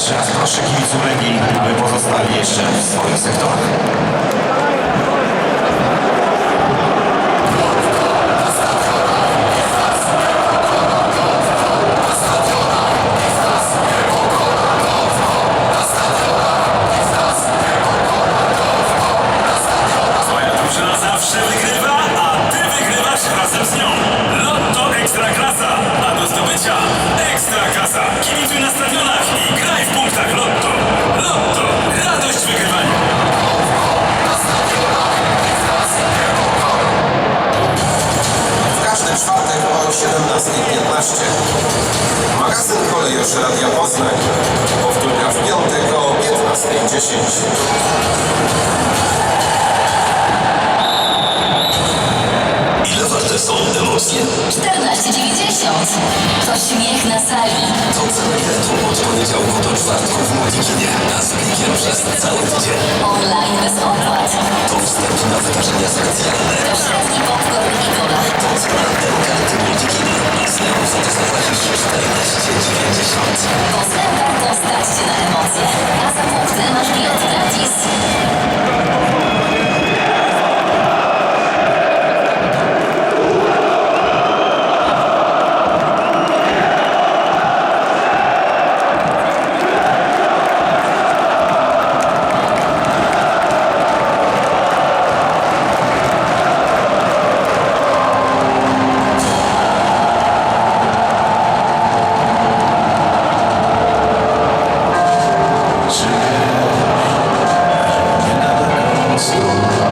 Jeszcze raz proszę kibiców Legii, by pozostali jeszcze w swoich sektorach. Czwartek o 17.15. Magazyn Kolejoszy Radia Poznań. Powtórka w piątek o 15.10. Ile warte są emocje? 14,90. To śmiech na sali. To całe eventu od poniedziałku do czwartku w Młodzikinie. A z przez cały tydzień. Online bez opłat. To wstęp na wydarzenia specjalne.